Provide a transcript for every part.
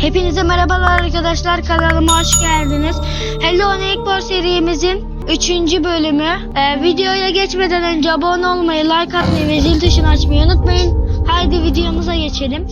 Hepinize merhabalar arkadaşlar kanalıma hoş geldiniz. Hello Neighbor serimizin 3. bölümü. Ee, videoya geçmeden önce abone olmayı, like atmayı ve zil tuşunu açmayı unutmayın. Haydi videomuza geçelim.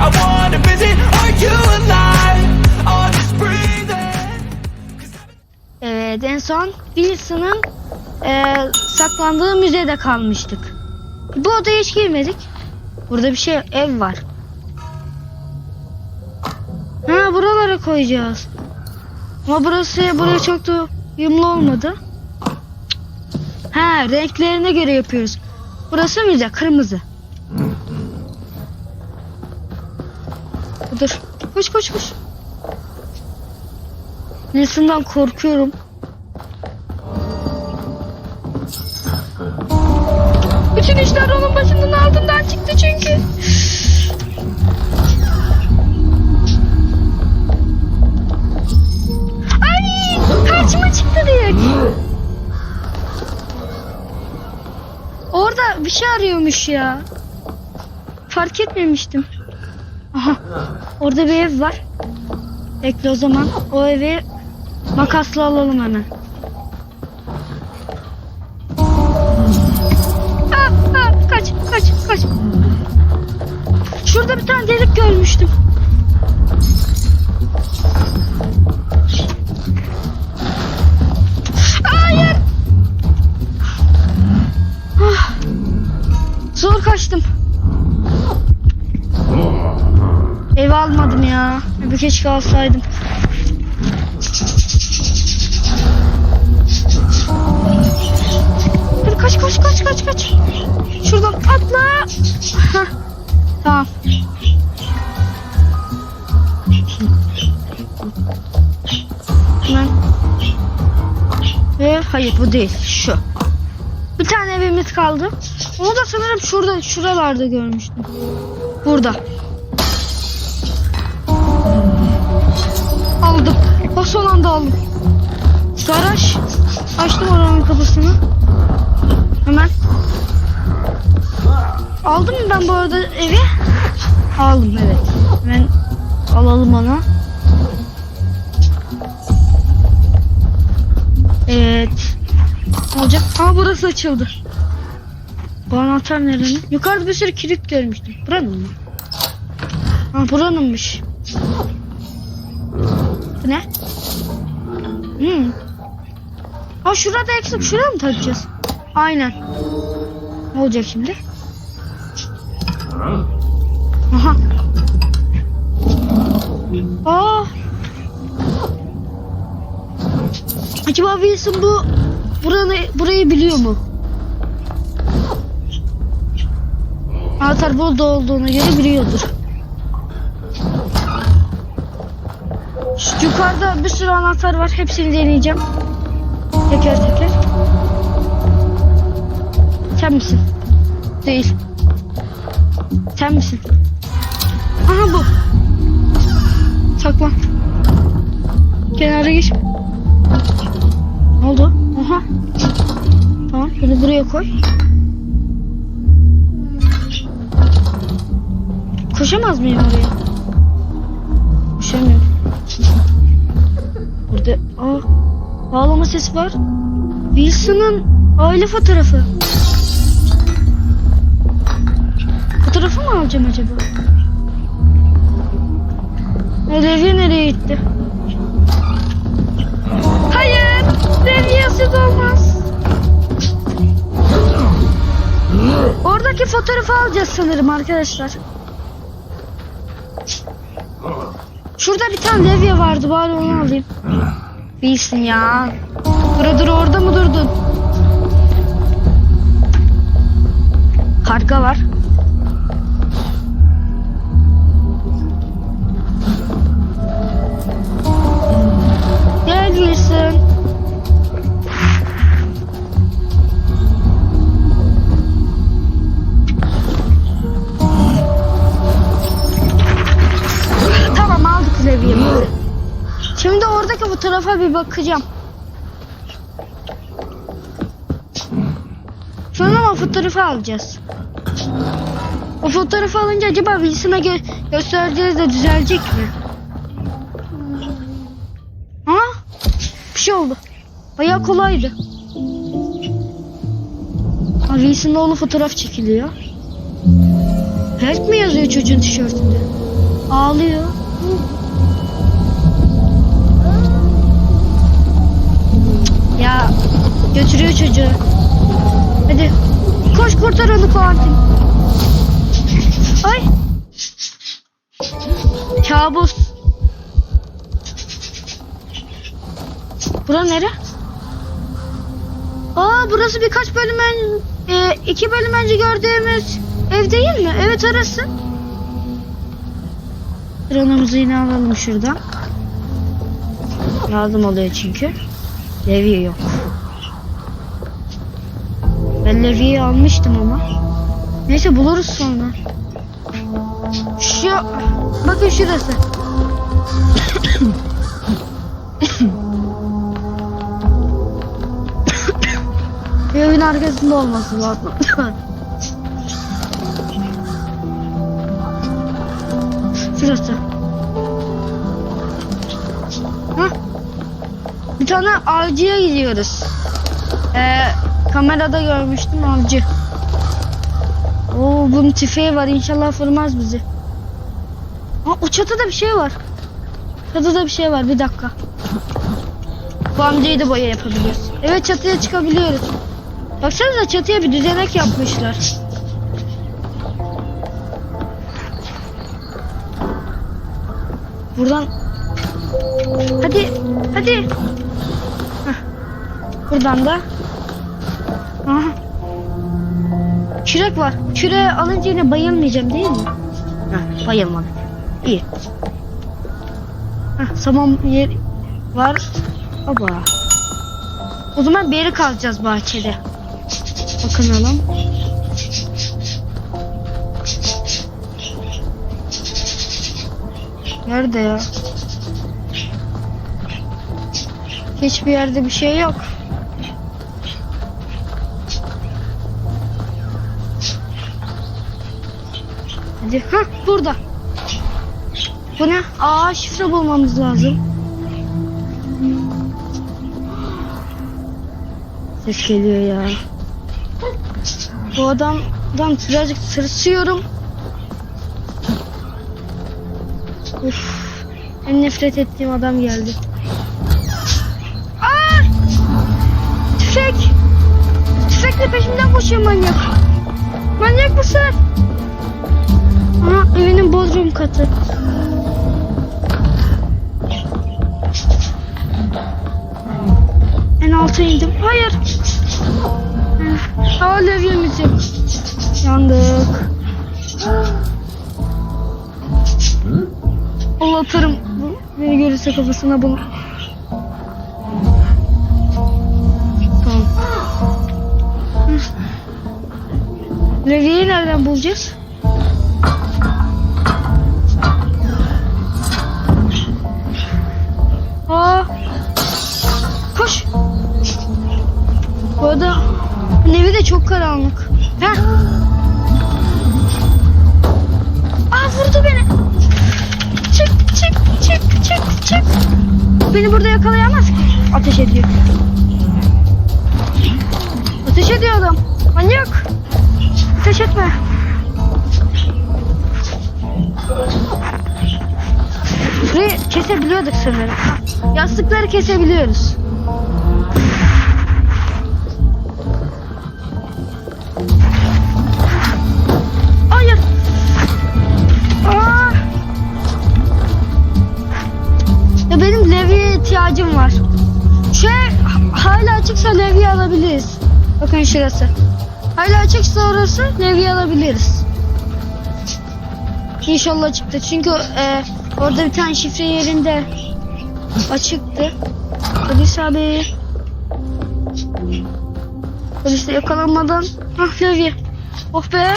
I wanna visit. Are you alive? Evet en son Wilson'ın e, saklandığı müzede kalmıştık. Bu odaya hiç girmedik. Burada bir şey ev var. Ha buralara koyacağız. Ama burası buraya çok da uyumlu olmadı. Ha renklerine göre yapıyoruz. Burası müze kırmızı. Dur. Koş koş koş. Nilson'dan korkuyorum. Çünkü. Ay karşıma çıktı direkt. Orada bir şey arıyormuş ya. Fark etmemiştim. Aha. Orada bir ev var. Bekle o zaman. O evi makasla alalım hemen. Kaç, kaç, kaç. Şurada bir tane delik görmüştüm. Hayır. Ah. Zor kaçtım. Ev almadım ya. Bir keşke alsaydım. Hadi kaç kaç kaç kaç kaç. Şuradan atla. Tamam. Hayır bu değil şu. Bir tane evimiz kaldı. Onu da sanırım şurada şuralarda görmüştüm. Burada. Aldım. O son anda aldım. Garaj. Açtım oranın kapısını. Hemen. Aldım mı ben bu arada evi? Aldım evet. Hemen alalım onu. Aa burası açıldı. Bu anahtar nerenin? Yukarıda bir sürü kilit görmüştüm. Buranın mı? Ha buranınmış. Bu ne? Hmm. Ha şurada eksik. Şuraya mı takacağız? Aynen. Ne olacak şimdi? Aha. Aa. Acaba Wilson bu buranı, burayı biliyor mu? Anahtar burada olduğuna göre biliyordur. Yukarıda bir sürü anahtar var. Hepsini deneyeceğim. Teker teker. Sen misin? Değil. Sen misin? Aha bu. Saklan. Kenara geç. Ne oldu? Aha. Tamam bunu buraya koy. Koşamaz mıyım oraya? Koşamıyorum. Burada aa, ağlama sesi var. Wilson'ın aile fotoğrafı. Fotoğrafı mı alacağım acaba? Levye nereye gitti? Levyesiz olmaz. Oradaki fotoğrafı alacağız sanırım arkadaşlar. Şurada bir tane levye vardı bari onu alayım. Bilsin ya. Dur orada mı durdun? Karga var. Gel Wilson. Levyeyi. Şimdi oradaki bu tarafa bir bakacağım. Sonra o fotoğrafı alacağız. O fotoğrafı alınca acaba Wilson'a gö- göstereceğiz de düzelecek mi? Ha? Bir şey oldu. Bayağı kolaydı. Wilson'la oğlu fotoğraf çekiliyor. Help mi yazıyor çocuğun tişörtünde? Ağlıyor. Ya götürüyor çocuğu. Hadi koş kurtar onu Kuantin. Ay. Kabus. Bura nere? Aa burası birkaç bölüm ön, e, iki bölüm önce gördüğümüz ev değil mi? Evet orası. Drone'umuzu yine alalım şuradan. Lazım oluyor çünkü. Levye yok. Ben levyeyi almıştım ama. Neyse buluruz sonra. Şu bakın şurası. Evin arkasında olması lazım. Şurası. Tane avcıya gidiyoruz. Ee, kamerada görmüştüm avcı. Oo bunun tüfeği var inşallah vurmaz bizi. Aa, o çatıda bir şey var. Çatıda bir şey var bir dakika. Bu amcayı da boya yapabiliyoruz. Evet çatıya çıkabiliyoruz. Baksanıza çatıya bir düzenek yapmışlar. Buradan Hadi hadi. Buradan da Aha. Kürek var. Küreği alınca yine bayılmayacağım değil mi? Heh, bayılmadık. İyi. Heh, saman yer var. Baba. O zaman yere kalacağız bahçede. Bakınalım. Nerede ya? Hiçbir yerde bir şey yok. Hadi. Hah burada. Bu ne? Aa şifre bulmamız lazım. Ses geliyor ya. Bu adamdan birazcık tırsıyorum. Uf. En nefret ettiğim adam geldi. Aa! Tüfek! Tüfekle peşimden koşuyor manyak. Manyak mısın? Evinin bodrum katı. En alta indim. Hayır. Hava levyemizi. Yandık. Allah atarım. Beni görürse kafasına bunu. Tamam. Hı. Levyeyi nereden bulacağız? Aa. Koş. Bu arada evi de çok karanlık. Heh. Aa vurdu beni. Çık çık çık çık çık. Beni burada yakalayamaz ki. Ateş ediyor. Ateş ediyor adam. Manyak. Ateş etme. Burayı kesebiliyorduk sanırım. Yastıkları kesebiliyoruz. Hayır. Aa! Ya benim levyeye ihtiyacım var. Şey hala açıksa levye alabiliriz. Bakın şurası. Hala açıksa orası levye alabiliriz. İnşallah çıktı. Çünkü e, orada bir tane şifre yerinde açıktı. Polis abi. Polisle yakalanmadan. Ah levye. Oh be.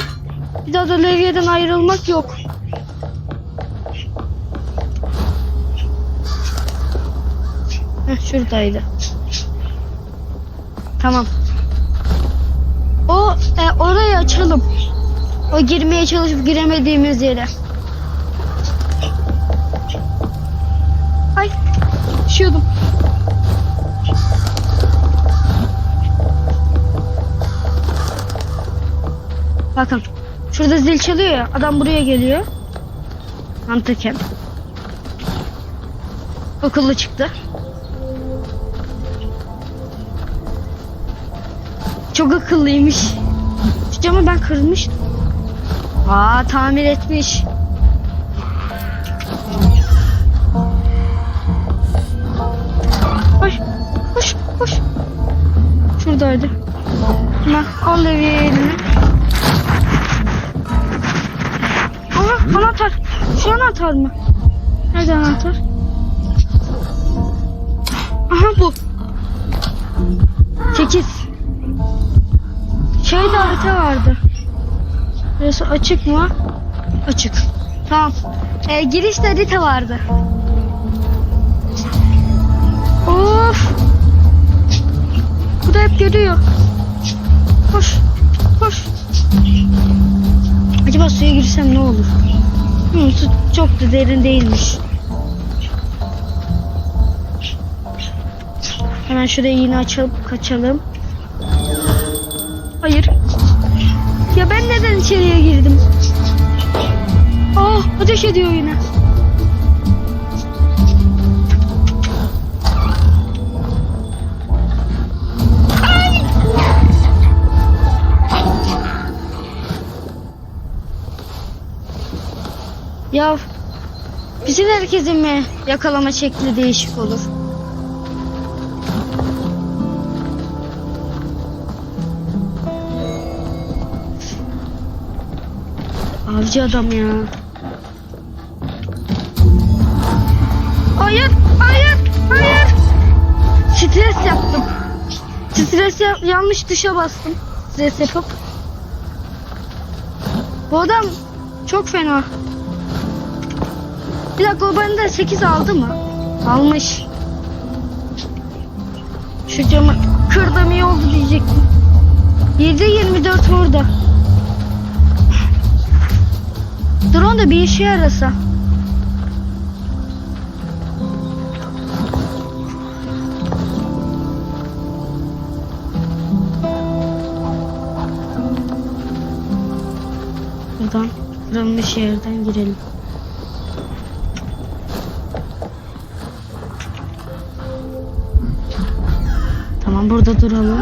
Bir daha da levyeden ayrılmak yok. Heh, şuradaydı. Tamam. O e, orayı açalım. O girmeye çalışıp giremediğimiz yere. Ay düşüyordum. Bakın şurada zil çalıyor ya adam buraya geliyor. Mantıken. Akıllı çıktı. Çok akıllıymış. Şu camı ben kırmıştım. Aa tamir etmiş. Şuradaydı. Hemen al elini. Aha anahtar. Şu anahtar mı? Nerede anahtar? Aha bu. 8. Şeyde harita vardı. Burası açık mı? Açık. Tamam. Ee, girişte harita vardı. Of. Hep görüyor. Koş. Koş. Acaba suya girsem ne olur? Hı, su çok da derin değilmiş. Hemen şurayı yine açıp kaçalım. Hayır. Ya ben neden içeriye girdim? Ah ateş ediyor yine. Ya bizim herkesin mi yakalama şekli değişik olur? Avcı adam ya. Hayır, hayır, hayır. Stres yaptım. Stres yap- yanlış tuşa bastım. Stres yapıp. Bu adam çok fena. Bir dakika o benden 8 aldı mı? Almış. Şu camı kırdım iyi oldu diyecektim. 7 24 orada. Drone da bir işe yarasa. Buradan kırılmış yerden girelim. Burada duralım.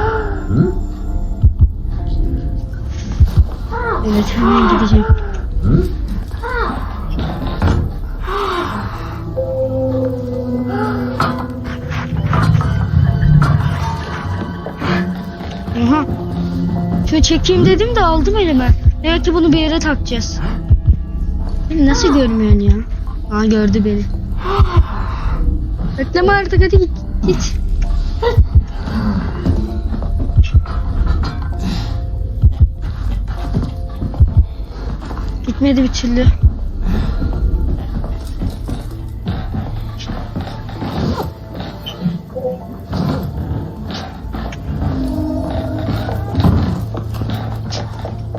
Evet hemen gideceğim. Aha. Şöyle çekeyim dedim de aldım elime. Demek ki bunu bir yere takacağız. Beni nasıl görmüyorsun ya? Aa gördü beni. Bekleme artık hadi git. Git. Gitmedi bir türlü.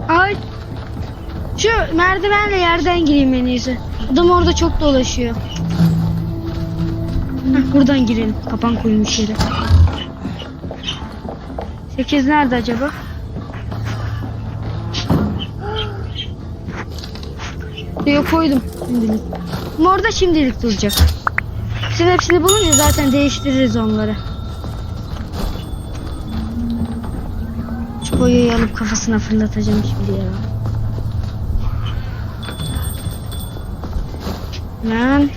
Ay. Şu merdivenle yerden gireyim en iyisi. Adam orada çok dolaşıyor. Heh, buradan girelim. Kapan koymuş yere. 8 nerede acaba? Buraya koydum şimdilik. Ama orada şimdilik duracak. Biz hepsini bulunca zaten değiştiririz onları. Şu boyayı alıp kafasına fırlatacağım şimdi ya. Lan.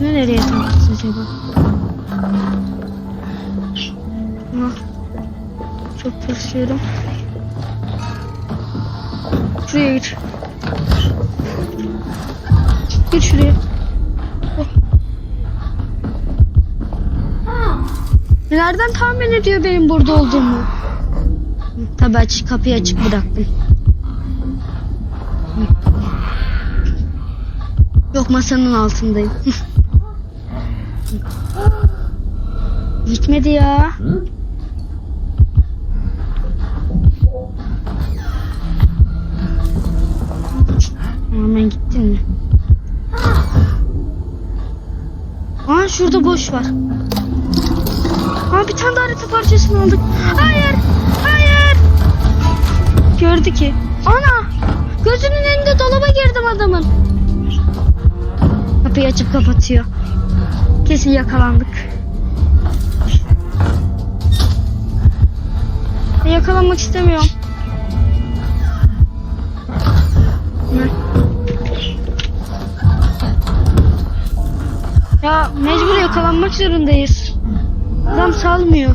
Ne nereye takacağız acaba? Ah. Çok tırsıyorum. Şuraya git. Git şuraya. Oh. Nereden tahmin ediyor benim burada olduğumu? Hı, Tabii aç, kapıyı açık bıraktım. Hı. Yok masanın altındayım. Gitmedi ya. Hemen şurada boş var. Aa bir tane daha harita parçasını aldık. Hayır. Hayır. Gördü ki. Ana. Gözünün önünde dolaba girdim adamın. Kapıyı açıp kapatıyor. Kesin yakalandık. Yakalanmak istemiyorum. Ya mecbur yakalanmak zorundayız. Adam salmıyor.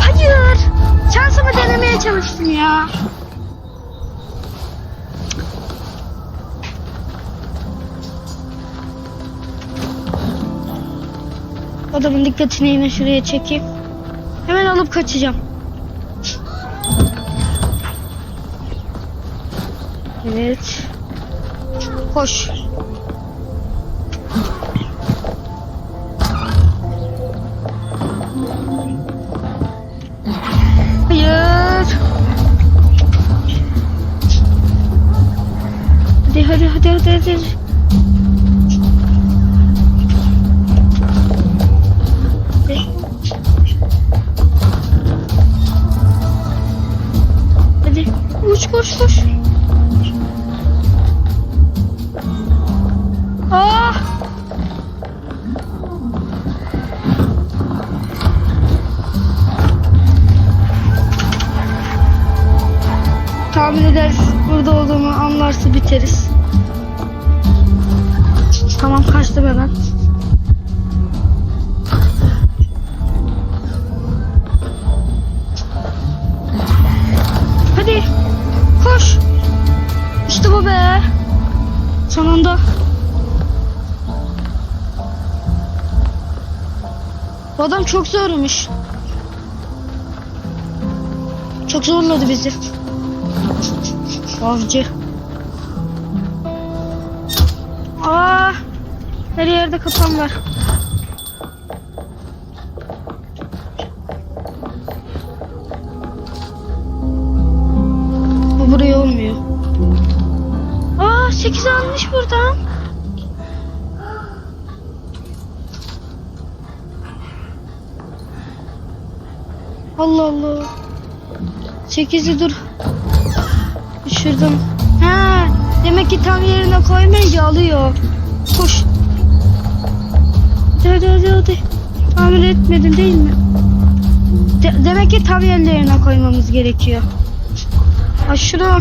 Hayır. Şansımı denemeye çalıştım ya. Adamın dikkatini yine şuraya çekeyim. Hemen alıp kaçacağım. Evet. Koş. Hayır. Hadi hadi hadi hadi hadi. Hadi. Hadi. Koş koş koş. Tahmin ederiz. Burada olduğumu anlarsa biteriz. Tamam kaçtım hemen. Hadi koş. İşte bu be. Sonunda. Bu adam çok zormuş. Çok zorladı bizi. Avcı. Aa, her yerde kapan var. Bu buraya olmuyor. Aa, 8 almış buradan. Allah Allah. Sekizi dur. Düşürdüm. Ha, demek ki tam yerine koymayınca alıyor. Koş. Hadi hadi hadi. Tamir etmedin değil mi? De- demek ki tam yerlerine koymamız gerekiyor. Ha şunu.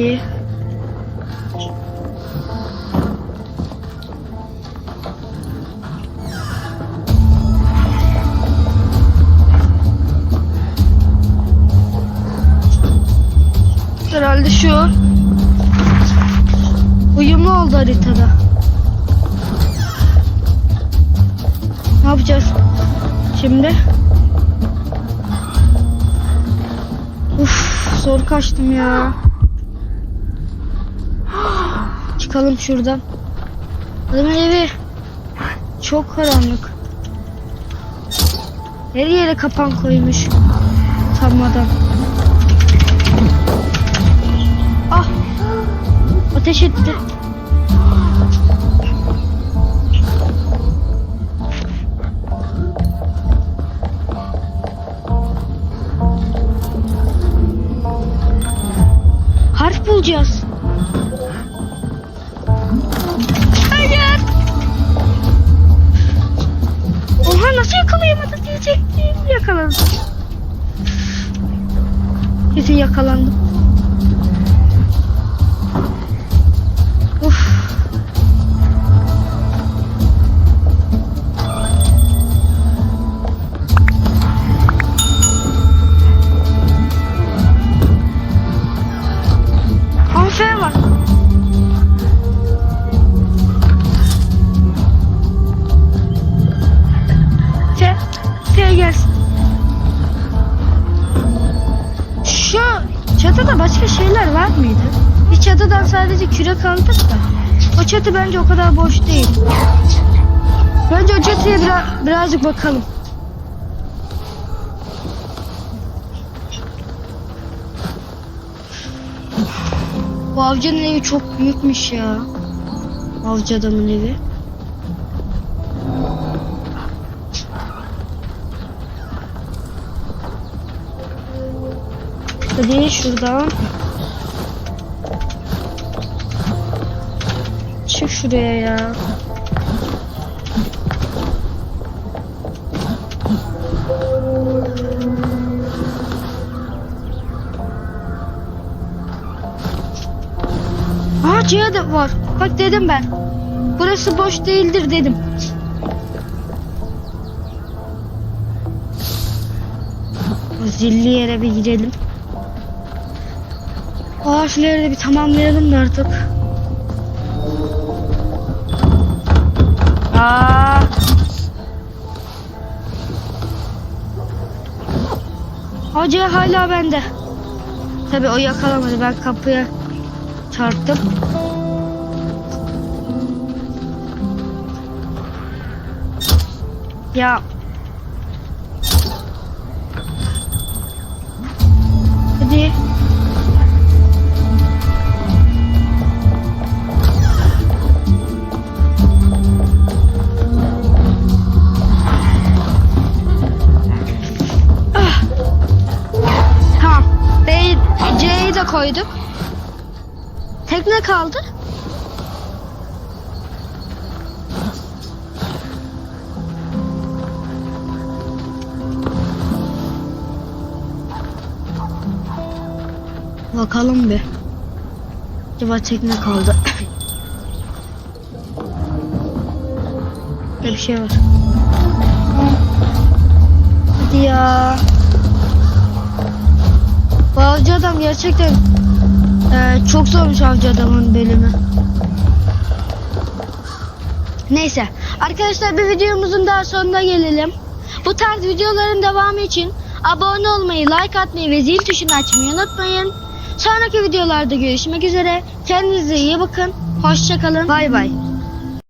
Hadi. Herhalde şu. Uyumlu oldu haritada. Ne yapacağız? Şimdi. Uf, zor kaçtım ya. Çıkalım şuradan. Adamın evi çok karanlık. Her yere kapan koymuş. Utanmadan. Ah! Ateş etti. Harf bulacağız. Yakalandım. Kürek aldık da. O çatı bence o kadar boş değil. Bence o çatıya bira- birazcık bakalım. Bu avcının evi çok büyükmüş ya. Avcı adamın evi. Hadi şuradan. Şuraya ya. Aa Ciha da var. Bak dedim ben. Burası boş değildir dedim. O zilli yere bir girelim. O harfleri de bir tamamlayalım da artık. Aa. Hala bende. Tabii o yakalamadı. Ben kapıya çarptım. Ya. De koyduk. Tekne kaldı. Bakalım bir. Acaba tekne kaldı. Bir şey var. Hadi ya. Avcı adam gerçekten eee, çok zormuş avcı adamın bölümü. Neyse. Arkadaşlar bir videomuzun daha sonuna gelelim. Bu tarz videoların devamı için abone olmayı, like atmayı ve zil tuşunu açmayı unutmayın. Sonraki videolarda görüşmek üzere. Kendinize iyi bakın. Hoşçakalın. Bay bay.